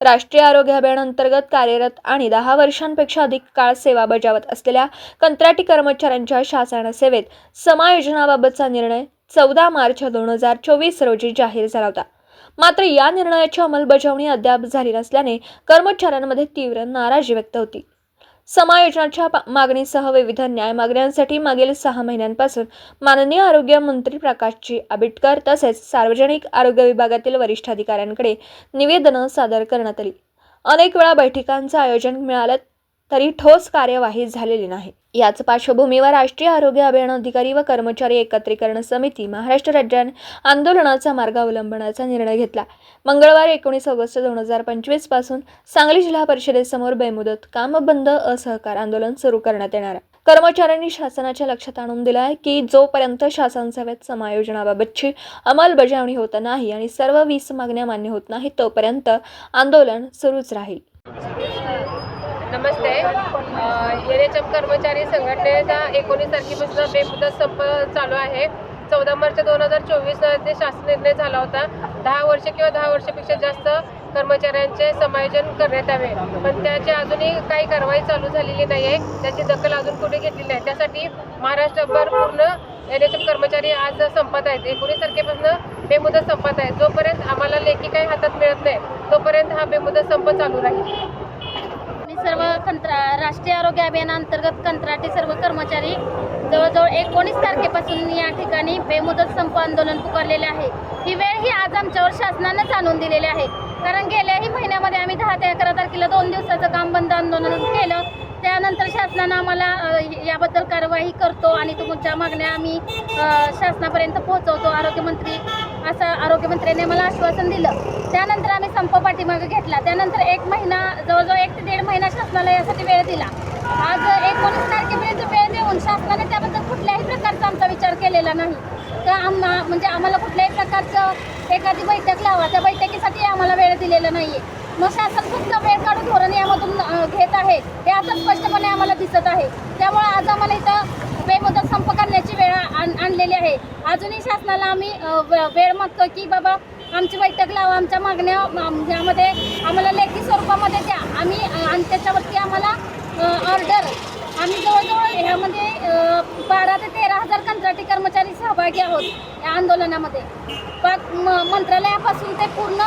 राष्ट्रीय आरोग्य अभियानांतर्गत कार्यरत आणि दहा वर्षांपेक्षा अधिक काळ सेवा बजावत असलेल्या कंत्राटी कर्मचाऱ्यांच्या शासन सेवेत समायोजनाबाबतचा निर्णय चौदा मार्च दोन हजार चोवीस रोजी जाहीर झाला होता. मात्र या निर्णयाची अंमलबजावणी अद्याप झाली नसल्याने कर्मचाऱ्यांमध्ये तीव्र नाराजी व्यक्त होती. समायोजनाच्या मागणीसह विविध न्याय मागण्यांसाठी मागील सहा महिन्यांपासून माननीय आरोग्य मंत्री प्रकाशजी आंबेडकर तसेच सार्वजनिक आरोग्य विभागातील वरिष्ठ अधिकाऱ्यांकडे निवेदनं सादर करण्यात आली. अनेक वेळा बैठकांचं आयोजन मिळालं तरी ठोस कार्यवाही झालेली नाही. याच पार्श्वभूमीवर राष्ट्रीय आरोग्य अभियान अधिकारी व कर्मचारी एकत्रीकरण समिती महाराष्ट्र राज्याने आंदोलनाचा मार्ग अवलंबण्याचा निर्णय घेतला. मंगळवार एकोणीस ऑगस्ट दोन हजार पंचवीसपासून सांगली जिल्हा परिषदेसमोर बेमुदत काम बंद असहकार आंदोलन सुरू करण्यात येणार आहे. कर्मचाऱ्यांनी शासनाच्या लक्षात आणून दिलं आहे की जोपर्यंत शासन सभेत समायोजनाबाबतची अंमलबजावणी होत नाही आणि सर्व वीस मागण्या मान्य होत नाही तोपर्यंत आंदोलन सुरूच राहील. नमस्ते. एन एच एम कर्मचारी संघटनेचा एकोणीस तारखेपासून बेमुदत संप चालू आहे. चौदा मार्च दोन हजार चोवीस ते शासन निर्णय झाला होता. दहा वर्ष किंवा दहा वर्षापेक्षा जास्त कर्मचाऱ्यांचे समायोजन करण्यात यावे. पण त्याची अजूनही काही कारवाई चालू झालेली नाही आहे त्याची दखल अजून कुठे घेतली नाही. त्यासाठी महाराष्ट्रभर पूर्ण एन एच एम कर्मचारी आज संपत आहेत. एकोणीस तारखेपासून बेमुदत संपत आहे. जोपर्यंत आम्हाला लेखी काही हातात मिळत नाही तोपर्यंत हा बेमुदत संप चालू राहील. सर्व कंत्रा राष्ट्रीय आरोग्य अभियानांतर्गत कंत्राटी सर्व कर्मचारी जवळजवळ एकोणीस तारखेपासून या ठिकाणी बेमुदत संप आंदोलन पुकारलेले आहे. ही वेळ ही आज आमच्यावर शासनानंच आणून दिलेली आहे. कारण गेल्याही महिन्यामध्ये आम्ही दहा ते अकरा तारखेला दोन दिवसाचं काम बंद आंदोलन केलं. त्यानंतर शासनानं आम्हाला याबद्दल कारवाई करतो आणि तुमच्या मागण्या आम्ही शासनापर्यंत पोहोचवतो. आरोग्यमंत्री असं आरोग्यमंत्र्यांनी मला आश्वासन दिलं. त्यानंतर आम्ही संप पाठीमागे घेतला. त्यानंतर एक महिना जवळजवळ एक ते दीड महिना शासनाला यासाठी वेळ दिला. आज एकोणीस तारखेपर्यंत वेळ देऊन शासनाने त्याबद्दल कुठल्याही प्रकारचा आमचा विचार केलेला नाही. तर आम्हा म्हणजे आम्हाला कुठल्याही प्रकारचं एखादी बैठक लावा त्या बैठकीसाठी आम्हाला वेळ दिलेला नाही आहे मग शासन फक्त वेळ काढून धोरण यामधून घेत आहे हे आता स्पष्टपणे आम्हाला दिसत आहे. त्यामुळे आज आम्हाला इथं बेमुदत संप करण्याची वेळ आण आणलेली आहे. अजूनही शासनाला आम्ही वेळ मागतो की बाबा आमची बैठक लावा आमच्या मागण्या यामध्ये आम्हाला लेखी स्वरूपामध्ये द्या. आम्ही आणि त्याच्यावरती आम्हाला ऑर्डर आम्ही जवळजवळ ह्यामध्ये बारा ते तेरा हजार कंत्राटी कर्मचारी सहभागी आहोत या आंदोलनामध्ये. पाक म- मंत्रालयापासून ते पूर्ण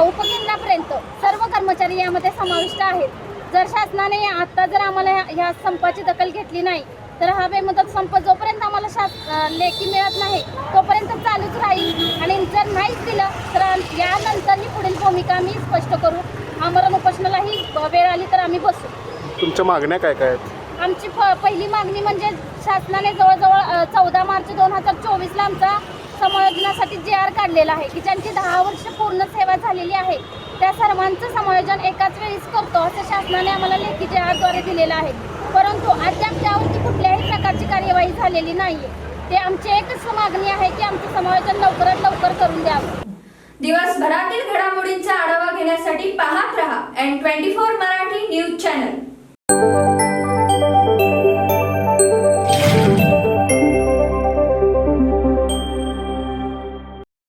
उपकेंद्रापर्यंत सर्व कर्मचारी यामध्ये समाविष्ट आहेत. जर शासनाने आत्ता जर आम्हाला ह्या- ह्या संपाची दखल घेतली नाही तर हा बेमुदत संप जोपर्यंत आम्हाला शास लेखी मिळत नाही तोपर्यंत चालूच राहील. आणि जर नाहीच दिलं तर यानंतर ही पुढील भूमिका आम्ही स्पष्ट करू. आमरण उपोषणालाही वेळ आली तर आम्ही बसू. तुमच्या मागण्या काय काय आहेत? आमची पहिली मागणी म्हणजे शासनाने जवळजवळ चौदा मार्च दोन हजार चोवीसला आमचा समायोजनासाठी जे आर काढलेला आहे की ज्यांची दहा वर्ष पूर्ण सेवा झालेली आहे त्या सर्वांचं समायोजन एकाच वेळीच करतो असं शासनाने आम्हाला लेखी जे आरद्वारे दिलेलं आहे. परंतु अद्याप त्यावरती कार्यवाही झालेली नाहीये. ते आमची एकच मागणी आहे की आमचं समायोजन लवकरात लवकर करून द्यावं. दिवसभरातील घडामोडींचा आढावा घेण्यासाठी पाहत रहा N twenty four Marathi news channel